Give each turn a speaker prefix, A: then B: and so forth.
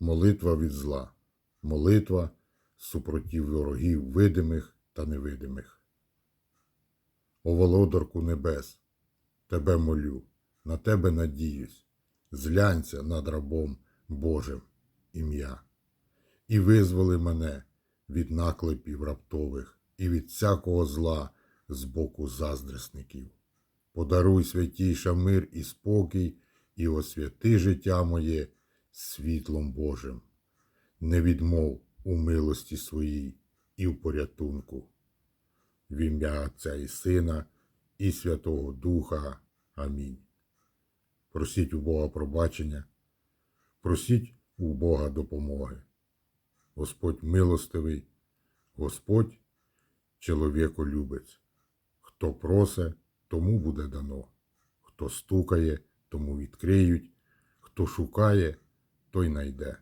A: молитва від зла, молитва супротив ворогів видимих та невидимих. О володарку небес, тебе молю, на тебе надіюсь, зглянься над рабом Божим ім'я, і визволи мене від наклепів раптових і від всякого зла з боку заздресників. Подаруй святіша мир і спокій, і освяти життя моє світлом Божим. Не відмов у милості своїй і в порятунку. В ім'я Отця і Сина і Святого Духа. Амінь. Просіть у Бога пробачення, просіть у Бога допомоги. Господь милостивий, Господь чоловіколюбець. Хто просе, тому буде дано. Хто стукає, тому відкриють, хто шукає, той найде.